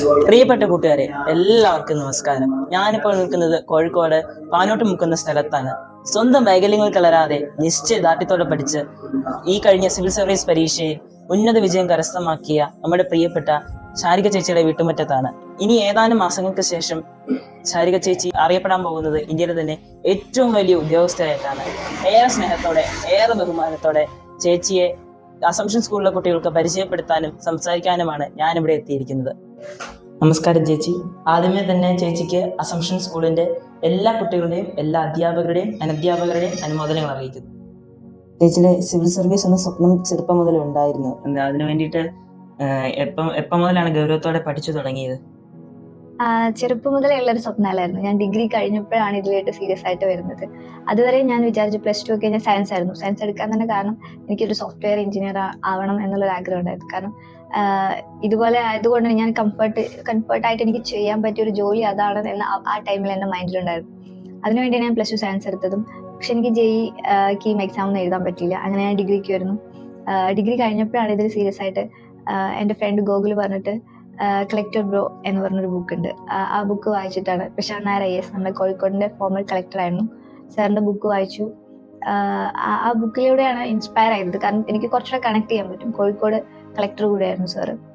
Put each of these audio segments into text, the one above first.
പ്രിയപ്പെട്ട കൂട്ടുകാരെ എല്ലാവർക്കും നമസ്കാരം. ഞാനിപ്പോൾ നിൽക്കുന്നത് കോഴിക്കോട് പാനോട്ട് മുക്കുന്ന സ്ഥലത്താണ്. സ്വന്തം വൈകല്യങ്ങൾ കലരാതെ നിശ്ചയദാർഢ്യത്തോടെ പഠിച്ച് ഈ കഴിഞ്ഞ സിവിൽ സർവീസ് പരീക്ഷയിൽ ഉന്നത വിജയം കരസ്ഥമാക്കിയ നമ്മുടെ പ്രിയപ്പെട്ട ശാരിക ചേച്ചിയുടെ വീട്ടുമുറ്റത്താണ്. ഇനി ഏതാനും മാസങ്ങൾക്ക് ശേഷം ശാരിക ചേച്ചി അറിയപ്പെടാൻ പോകുന്നത് ഇന്ത്യയിലെ തന്നെ ഏറ്റവും വലിയ ഉദ്യോഗസ്ഥരായിട്ടാണ്. ഏറെ സ്നേഹത്തോടെ ഏറെ ബഹുമാനത്തോടെ ചേച്ചിയെ അസംഷൻ സ്കൂളിലെ കുട്ടികൾക്ക് പരിചയപ്പെടുത്താനും സംസാരിക്കാനുമാണ് ഞാനിവിടെ എത്തിയിരിക്കുന്നത്. നമസ്കാരം ചേച്ചി. ആദ്യമേ തന്നെ ചേച്ചിക്ക് അസംഷൻ സ്കൂളിന്റെ എല്ലാ കുട്ടികളുടെയും എല്ലാ അധ്യാപകരുടെയും അനധ്യാപകരുടെയും അനുമോദനങ്ങൾ അറിയിക്കുന്നു. ചേച്ചിയുടെ സിവിൽ സർവീസ് എന്ന സ്വപ്നം ചെറുപ്പം മുതലേ ഉണ്ടായിരുന്നു. അതിനു വേണ്ടിയിട്ട് എപ്പം എപ്പം മുതലാണ് ഗൗരവത്തോടെ പഠിച്ചു തുടങ്ങിയത്? ചെറുപ്പം മുതലേ ഉള്ളൊരു സ്വപ്നമല്ലായിരുന്നു ഞാൻ ഡിഗ്രി കഴിഞ്ഞപ്പോഴാണ് ഇതിലായിട്ട് സീരിയസ് ആയിട്ട് വരുന്നത്. അതുവരെ ഞാൻ വിചാരിച്ചു പ്ലസ് ടു ഒക്കെ ഞാൻ സയൻസ് ആയിരുന്നു. സയൻസ് എടുക്കാൻ തന്നെ കാരണം എനിക്കൊരു സോഫ്റ്റ്വെയർ എഞ്ചിനീയർ ആവണം എന്നുള്ളൊരു ആഗ്രഹം ഉണ്ടായിരുന്നു. കാരണം ഇതുപോലെ ആയതുകൊണ്ട് ഞാൻ കംഫർട്ട് കംഫർട്ടായിട്ട് എനിക്ക് ചെയ്യാൻ പറ്റിയ ഒരു ജോലി അതാണ് എന്ന് ആ- ടൈമിൽ എന്റെ മൈൻഡിലുണ്ടായിരുന്നു അതിനുവേണ്ടി ഞാൻ പ്ലസ് ടു സയൻസ് എടുത്തതും. പക്ഷെ എനിക്ക് ജെഇ കീം എക്സാം ഒന്നും എഴുതാൻ പറ്റില്ല അങ്ങനെ ഞാൻ ഡിഗ്രിക്ക് വരുന്നു. ഡിഗ്രി കഴിഞ്ഞപ്പോഴാണ് ഇതിൽ സീരിയസ് ആയിട്ട് എന്റെ ഫ്രണ്ട് ഗോകുൽ പറഞ്ഞിട്ട് കളക്ടർ ബ്രോ എന്ന് പറഞ്ഞൊരു ബുക്ക് ഉണ്ട്. ആ- ബുക്ക് വായിച്ചിട്ടാണ്. പ്രശാന്ത് നായർ ഐ എസ് നമ്മുടെ കോഴിക്കോടിന്റെ ഫോമൽ കളക്ടർ ആയിരുന്നു. സാറിന്റെ ബുക്ക് വായിച്ചു. ആ- ബുക്കിലൂടെയാണ് ഇൻസ്പയർ ആയത്. കാരണം എനിക്ക് കുറച്ചുകൂടെ കണക്ട് ചെയ്യാൻ പറ്റും. കോഴിക്കോട് കളക്ടർ കൂടെയായിരുന്നു സാറ്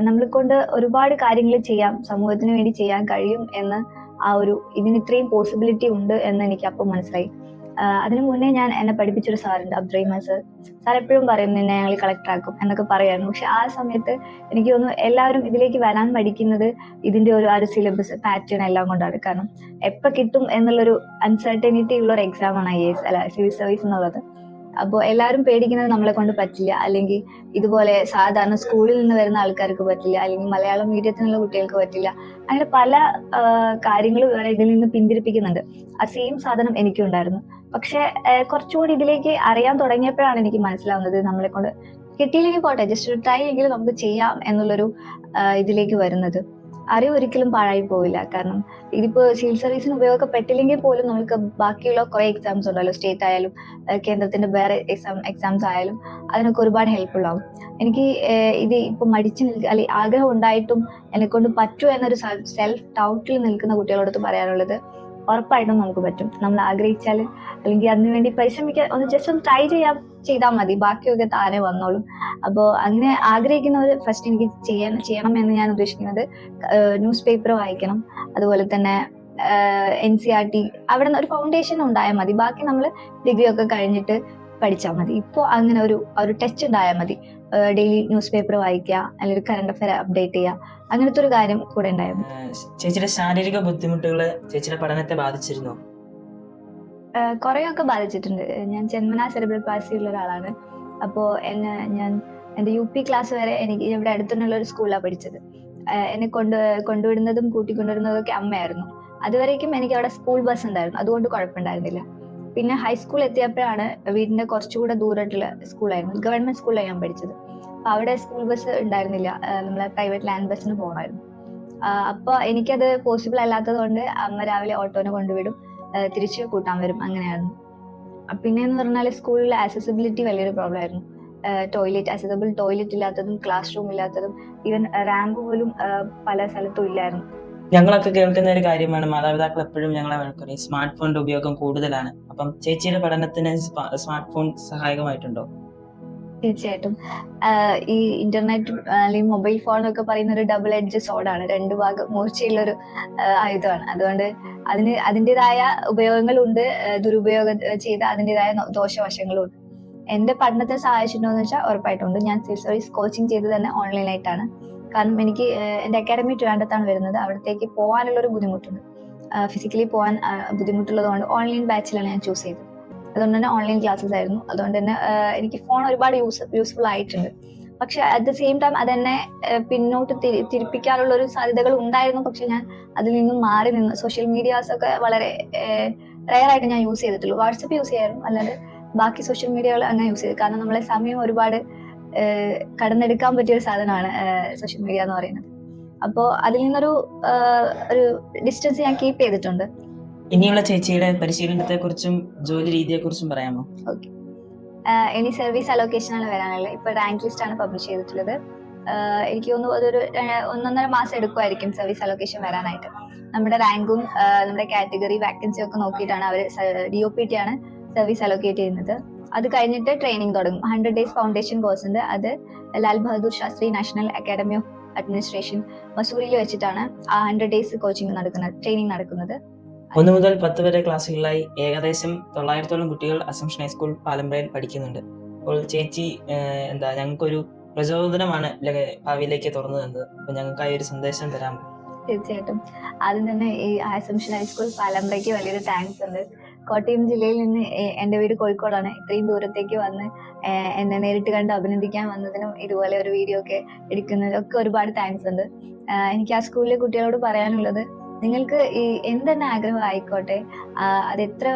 നമ്മളെ കൊണ്ട് ഒരുപാട് കാര്യങ്ങൾ ചെയ്യാം. സമൂഹത്തിന് വേണ്ടി ചെയ്യാൻ കഴിയും എന്ന് ആ ഒരു ഇതിന് ഇത്രയും പോസിബിലിറ്റി ഉണ്ട് എന്ന് എനിക്ക് അപ്പം മനസ്സിലായി. അതിനു മുന്നേ ഞാൻ എന്നെ പഠിപ്പിച്ചൊരു സാറുണ്ട് അബ്ദുറഹിമാൻ സർ. സാർ എപ്പോഴും പറയും നിന്നെ ഞങ്ങൾ കളക്ടർ ആക്കും എന്നൊക്കെ പറയായിരുന്നു പക്ഷെ ആ സമയത്ത് എനിക്ക് തോന്നുന്നു എല്ലാവരും ഇതിലേക്ക് വരാൻ പഠിക്കുന്നത് ഇതിന്റെ ഒരു ആ ഒരു സിലബസ് പാറ്റേൺ എല്ലാം കൊണ്ടാണ്. കാരണം എപ്പോൾ കിട്ടും എന്നുള്ളൊരു അൺസർട്ടനിറ്റി ഉള്ള ഒരു എക്സാം ആണ് ഐ എസ് അല്ല സിവിൽ സർവീസ് എന്നുള്ളത്. അപ്പോൾ എല്ലാവരും പേടിക്കുന്നത് നമ്മളെ കൊണ്ട് പറ്റില്ല. അല്ലെങ്കിൽ ഇതുപോലെ സാധാരണ സ്കൂളിൽ നിന്ന് വരുന്ന ആൾക്കാർക്ക് പറ്റില്ല. അല്ലെങ്കിൽ മലയാളം മീഡിയത്തിനുള്ള കുട്ടികൾക്ക് പറ്റില്ല. അങ്ങനെ പല കാര്യങ്ങളും ഇതിൽ നിന്ന് പിന്തിരിപ്പിക്കുന്നുണ്ട്. ആ സെയിം സാധനം എനിക്കും ഉണ്ടായിരുന്നു പക്ഷെ കുറച്ചുകൂടി ഇതിലേക്ക് അറിയാൻ തുടങ്ങിയപ്പോഴാണ് എനിക്ക് മനസ്സിലാവുന്നത് നമ്മളെ കൊണ്ട് കിട്ടിയില്ലെങ്കിൽ പോട്ടെ. ജസ്റ്റ് ഒരു ട്രൈ എങ്കിലും നമുക്ക് ചെയ്യാം എന്നുള്ളൊരു ഇതിലേക്ക് വരുന്നത്. അറിവ് ഒരിക്കലും പാഴായി പോവില്ല. കാരണം ഇതിപ്പോ സിവിൽ സർവീസിന് ഉപയോഗപ്പെട്ടില്ലെങ്കിൽ പോലും നമുക്ക് ബാക്കിയുള്ള കുറെ എക്സാംസ് ഉണ്ടല്ലോ. സ്റ്റേറ്റ് ആയാലും കേന്ദ്രത്തിന്റെ വേറെ എക്സാം എക്സാംസ് ആയാലും അതിനൊക്കെ ഒരുപാട് ഹെൽപ്ഫുൾ ആവും എനിക്ക് ഇത് ഇപ്പൊ മടിച്ചു നിൽക്കുക അല്ലെങ്കിൽ ആഗ്രഹം ഉണ്ടായിട്ടും എന്നെ കൊണ്ട് പറ്റുമോ എന്നൊരു സെൽഫ് ഡൗട്ടിൽ നിൽക്കുന്ന കുട്ടികളോട് പറയാനുള്ളത് ഉറപ്പായിട്ടും നമുക്ക് പറ്റും. നമ്മൾ ആഗ്രഹിച്ചാൽ അല്ലെങ്കിൽ അതിനുവേണ്ടി പരിശ്രമിക്കാൻ ഒന്ന് ജസ്റ്റ് ഒന്ന് ട്രൈ ചെയ്യാൻ ചെയ്താൽ മതി. ബാക്കിയൊക്കെ താനെ വന്നോളും. അപ്പോൾ അങ്ങനെ ആഗ്രഹിക്കുന്നവർ ഫസ്റ്റ് എനിക്ക് ചെയ്യാൻ ചെയ്യണം എന്ന് ഞാൻ ഉദ്ദേശിക്കുന്നത് ന്യൂസ് പേപ്പർ വായിക്കണം. അതുപോലെ തന്നെ എൻ സി ആർ ടി അവിടെ നിന്ന് ഒരു ഫൗണ്ടേഷൻ ഉണ്ടായാൽ മതി. ബാക്കി നമ്മൾ ഡിഗ്രി ഒക്കെ കഴിഞ്ഞിട്ട് പഠിച്ചാൽ മതി. ഇപ്പോൾ അങ്ങനെ ഒരു ഒരു ടച്ച് ഉണ്ടായാൽ മതി. ഡെയിലി ന്യൂസ് പേപ്പർ വായിക്കുക അല്ലെങ്കിൽ കറണ്ട് അഫയർ അപ്ഡേറ്റ് ചെയ്യുക അങ്ങനത്തെ ഒരു കാര്യം കൂടെ ഉണ്ടായാൽ മതി. ചേച്ചിയുടെ ശാരീരിക ബുദ്ധിമുട്ടുകൾ ചേച്ചിയുടെ പഠനത്തെ ബാധിച്ചിരുന്നു? കുറേയൊക്കെ ബാധിച്ചിട്ടുണ്ട്. ഞാൻ ജന്മനാ സെറിബ്രൽ പാസി ഉള്ള ഒരാളാണ്. അപ്പോൾ എന്നെ ഞാൻ എന്റെ യു പി ക്ലാസ് വരെ എനിക്ക് ഇവിടെ അടുത്തുള്ള ഒരു സ്കൂളിലാണ് പഠിച്ചത്. എന്നെ കൊണ്ടു കൊണ്ടുവിടുന്നതും കൂട്ടിക്കൊണ്ടുവരുന്നതും ഒക്കെ അമ്മയായിരുന്നു. അതുവരേക്കും എനിക്ക് അവിടെ സ്കൂൾ ബസ് ഉണ്ടായിരുന്നു. അതുകൊണ്ട് കുഴപ്പമുണ്ടായിരുന്നില്ല. പിന്നെ ഹൈസ്കൂൾ എത്തിയപ്പോഴാണ് വീടിന്റെ കുറച്ചുകൂടെ ദൂരമായിട്ടുള്ള സ്കൂളായിരുന്നു ഗവൺമെന്റ് സ്കൂളിലാണ് ഞാൻ പഠിച്ചത്. അപ്പൊ അവിടെ സ്കൂൾ ബസ് ഉണ്ടായിരുന്നില്ല. നമ്മളെ പ്രൈവറ്റ് ലാൻഡ് ബസ്സിന് പോകണമായിരുന്നു അപ്പൊ എനിക്കത് പോസിബിൾ അല്ലാത്തത് കൊണ്ട് അമ്മ രാവിലെ ഓട്ടോനെ കൊണ്ടുവിടും. തിരിച്ച് കൂട്ടാൻ വരും. അങ്ങനെയായിരുന്നു. പിന്നെ പിന്നെന്ന് പറഞ്ഞാൽ സ്കൂളിൽ ആക്സസിബിലിറ്റി വലിയൊരു പ്രോബ്ലം ആയിരുന്നു. ടോയ്ലറ്റ് ആക്സസിബിൾ ടോയ്ലറ്റ് ഇല്ലാത്തതും ക്ലാസ് റൂം ഇല്ലാത്തതും ഈവൻ റാമ്പ് പോലും പല സ്ഥലത്തും ഇല്ലായിരുന്നു. ഞങ്ങളൊക്കെ കേൾക്കുന്ന ഒരു കാര്യമാണ് മാതാപിതാക്കൾ എപ്പോഴും ഞങ്ങളെ വഴക്കറിയും സ്മാർട്ട് ഫോണിന്റെ ഉപയോഗം കൂടുതലാണ്. അപ്പം ചേച്ചിയുടെ പഠനത്തിന് സ്മാർട്ട് ഫോൺ സഹായകമായിട്ടുണ്ടോ? തീർച്ചയായിട്ടും. ഈ ഇന്റർനെറ്റ് അല്ലെങ്കിൽ മൊബൈൽ ഫോൺ എന്നൊക്കെ പറയുന്ന ഒരു ഡബിൾ എഡ്ജ് സോഡാണ് രണ്ട് ഭാഗം മൂർച്ചയുള്ള ഒരു ആയുധമാണ്. അതുകൊണ്ട് അതിന് അതിന്റെതായ ഉപയോഗങ്ങളുണ്ട്. ദുരുപയോഗം ചെയ്ത അതിന്റെതായ ദോഷവശങ്ങളുണ്ട്. എന്റെ പഠനത്തെ സഹായിച്ചിട്ടുണ്ടോ എന്ന് വെച്ചാൽ ഉറപ്പായിട്ടുണ്ട് ഞാൻ സിവിൽ കോച്ചിങ് ചെയ്ത് തന്നെ ഓൺലൈനായിട്ടാണ് കാരണം എനിക്ക് എന്റെ അക്കാഡമി ട്രിവാൻഡത്താണ് വരുന്നത്. അവിടത്തേക്ക് പോകാനുള്ള ഒരു ബുദ്ധിമുട്ടുണ്ട് ഫിസിക്കലി പോകാൻ ബുദ്ധിമുട്ടുള്ളതുകൊണ്ട് ബുദ്ധിമുട്ടുള്ളത് കൊണ്ട് ഓൺലൈൻ ബാച്ചിലാണ് ഞാൻ ചൂസ് ചെയ്തത്. അതുകൊണ്ട് തന്നെ ഓൺലൈൻ ക്ലാസ്സസ് ആയിരുന്നു. അതുകൊണ്ട് തന്നെ എനിക്ക് ഫോൺ ഒരുപാട് യൂസ് യൂസ്ഫുൾ ആയിട്ടുണ്ട്. പക്ഷെ അറ്റ് ദ സെയിം ടൈം അതെന്നെ പിന്നോട്ട് തിരിപ്പിക്കാനുള്ള ഒരു സാധ്യതകൾ ഉണ്ടായിരുന്നു. പക്ഷെ ഞാൻ അതിൽ നിന്നും മാറി നിന്ന്. സോഷ്യൽ മീഡിയാസ് ഒക്കെ വളരെ റയർ ആയിട്ട് ഞാൻ യൂസ് ചെയ്തിട്ടുള്ളൂ. വാട്സപ്പ് യൂസ് ചെയ്യാറും അല്ലാതെ ബാക്കി സോഷ്യൽ മീഡിയകൾ അങ്ങനെ യൂസ് ചെയ്തു കാരണം നമ്മളെ സമയം ഒരുപാട് കടന്നെടുക്കാൻ പറ്റിയ ഒരു സാധനമാണ് സോഷ്യൽ മീഡിയ എന്ന് പറയുന്നത്. അപ്പോൾ അതിൽ നിന്നൊരു ഒരു ഡിസ്റ്റൻസ് ഞാൻ കീപ്പ് ചെയ്തിട്ടുണ്ട്. ഇനിയുള്ള ചേച്ചിയുടെ പരിശീലനത്തെ കുറിച്ചും ജോലി രീതിയെ കുറിച്ചും പറയാമോ ഇനി സർവീസ് അലോക്കേഷൻ ആണ് വരാനുള്ളത്. ഇപ്പൊ റാങ്ക് ലിസ്റ്റ് ആണ് പബ്ലിഷ് ചെയ്തിട്ടുള്ളത്. എനിക്ക് തോന്നുന്നു അതൊരു ഒന്നൊന്നര മാസം എടുക്കുമായിരിക്കും സർവീസ് അലോക്കേഷൻ വരാനായിട്ട്. നമ്മുടെ റാങ്കും നമ്മുടെ കാറ്റഗറി വാക്കൻസി ഒക്കെ നോക്കിയിട്ടാണ് അവർ ഡി ഒ പി ടി ആണ് സർവീസ് അലോക്കേറ്റ് ചെയ്യുന്നത്. അത് കഴിഞ്ഞിട്ട് ട്രെയിനിങ് തുടങ്ങും. ഹൺഡ്രഡ് ഡേയ്സ് ഫൗണ്ടേഷൻ കോഴ്സ് ഉണ്ട്. അത് Lal Bahadur Shastri national academy of administration മസൂരിയിൽ വെച്ചിട്ടാണ് ആ ഹൺഡ്രഡ് ഡേയ്സ് കോച്ചിങ് നടക്കുന്നത് ട്രെയിനിങ് നടക്കുന്നത്. ഒന്ന് മുതൽ പത്ത് വരെ ക്ലാസ്സുകളിലായി ഏകദേശം തൊള്ളായിരത്തോളം കുട്ടികൾ അസംഷൻ ഹൈസ്കൂൾ പാലമ്പ്രയിൽ പഠിക്കുന്നുണ്ട്. അപ്പോൾ ചേച്ചി എന്താ ഞങ്ങൾക്കൊരു പ്രചോദനമാണ് ഭാവിയിലേക്ക് തുറന്നു തന്നത് അപ്പൊ ഞങ്ങൾക്കായി ഒരു സന്ദേശം തരാമോ? തീർച്ചയായിട്ടും. ആദ്യം തന്നെ ഈ അസംഷൻ ഹൈസ്കൂൾ പാലമ്പ്രയ്ക്ക് വലിയൊരു താങ്ക്സ് ഉണ്ട്. കോട്ടയം ജില്ലയിൽ നിന്ന് എന്റെ വീട് കോഴിക്കോടാണ്. ഇത്രയും ദൂരത്തേക്ക് വന്ന് എന്നെ നേരിട്ട് കണ്ട് അഭിനന്ദിക്കാൻ വന്നതിനും ഇതുപോലെ ഒരു വീഡിയോ ഒക്കെ എടുക്കുന്നതിനും ഒക്കെ ഒരുപാട് താങ്ക്സ് ഉണ്ട്. എനിക്ക് ആ സ്കൂളിലെ കുട്ടികളോട് പറയാനുള്ളത് നിങ്ങൾക്ക് ഈ എന്തെന്നെ ആഗ്രഹം ആയിക്കോട്ടെ അത് എത്ര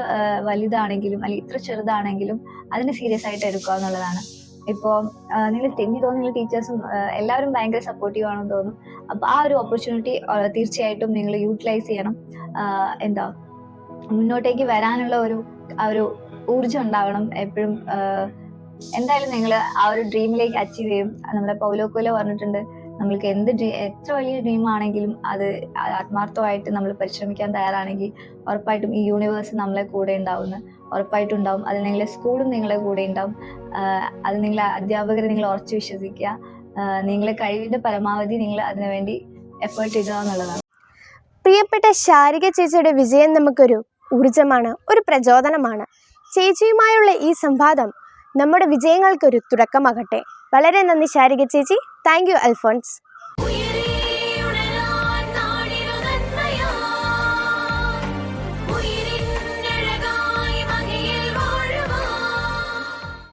വലുതാണെങ്കിലും അല്ലെങ്കിൽ ഇത്ര ചെറുതാണെങ്കിലും അതിനെ സീരിയസ് ആയിട്ട് എടുക്കുക എന്നുള്ളതാണ്. ഇപ്പോൾ നിങ്ങൾ എനിക്ക് തോന്നുന്നു ടീച്ചേഴ്സും എല്ലാവരും ഭയങ്കര സപ്പോർട്ടീവ് ആണെന്ന് തോന്നുന്നു. അപ്പൊ ആ ഒരു ഓപ്പർച്യൂണിറ്റി തീർച്ചയായിട്ടും നിങ്ങൾ യൂട്ടിലൈസ് ചെയ്യണം. എന്താ മുന്നോട്ടേക്ക് വരാനുള്ള ഒരു ഒരു ഊർജം ഉണ്ടാവണം എപ്പോഴും. എന്തായാലും നിങ്ങൾ ആ ഒരു ഡ്രീമിലേക്ക് അച്ചീവ് ചെയ്യും. നമ്മുടെ പൗലോക്കോല പറഞ്ഞിട്ടുണ്ട് നമ്മൾക്ക് എന്ത് ഡ്രീ എത്ര വലിയ ഡ്രീം ആണെങ്കിലും അത് ആത്മാർത്ഥമായിട്ട് നമ്മൾ പരിശ്രമിക്കാൻ തയ്യാറാണെങ്കിൽ ഉറപ്പായിട്ടും ഈ യൂണിവേഴ്സ് നമ്മളെ കൂടെ ഉണ്ടാവുന്നു. ഉറപ്പായിട്ടും ഉണ്ടാവും. അത് നിങ്ങളെ സ്കൂളും നിങ്ങളെ കൂടെ ഉണ്ടാവും. അത് നിങ്ങളെ അധ്യാപകരെ നിങ്ങൾ ഉറച്ചു വിശ്വസിക്കുക. നിങ്ങളെ കഴിവിന്റെ പരമാവധി നിങ്ങൾ അതിനുവേണ്ടി എഫേർട്ട് ഇടുക എന്നുള്ളതാണ്. പ്രിയപ്പെട്ട ശാരിക ചേച്ചിയുടെ വിജയം നമുക്കൊരു ഊർജമാണ് ഒരു പ്രചോദനമാണ്. ചേച്ചിയുമായുള്ള ഈ സംവാദം നമ്മുടെ വിജയങ്ങൾക്കൊരു തുടക്കമാകട്ടെ. വളരെ നന്ദി ശാരിക ചേച്ചി. Thank you Alphonse.